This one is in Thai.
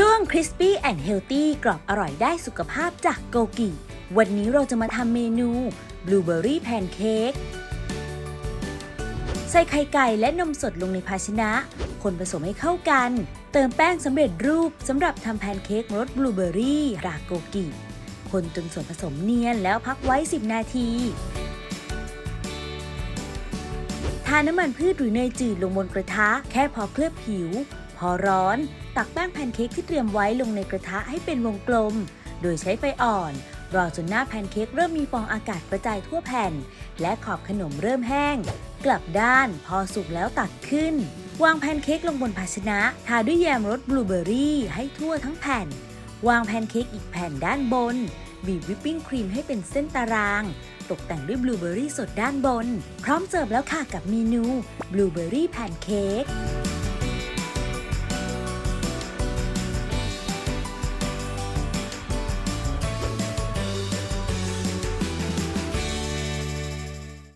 ช่วง Crispy and Healthy กรอบอร่อยได้สุขภาพจากโกกิ วันนี้เราจะมาทำเมนู Blueberry Pancake ใส่ไข่ไก่และนมสดลงในภาชนะ คนผสมให้เข้ากัน เติมแป้งสำเร็จรูปสำหรับทำแพนเค้กรสบลูเบอรี่ราโกกิ คนจนส่วนผสมเนียนแล้วพักไว้ 10 นาที ทาน้ำมันพืชหรือเนยจืดลงบนกระทะ แค่พอเคลือบผิว พอร้อน ตักแป้งแพนเค้กที่เตรียมไว้ลงในกระทะให้เป็นวงกลม โดยใช้ไฟอ่อน รอจนหน้าแพนเค้กเริ่มมีฟองอากาศกระจายทั่วแผ่น และขอบขนมเริ่มแห้ง กลับด้านพอสุกแล้วตักขึ้น วางแพนเค้กลงบนภาชนะ ทาด้วยแยมรสบลูเบอรี่ให้ทั่วทั้งแผ่น วางแพนเค้กอีกแผ่นด้านบนบีบวิปปิ้งครีมให้เป็นเส้นตาราง ตกแต่งด้วยบลูเบอรี่สดด้านบน พร้อมเสิร์ฟแล้วค่ะกับเมนูบลูเบอรี่แพนเค้ก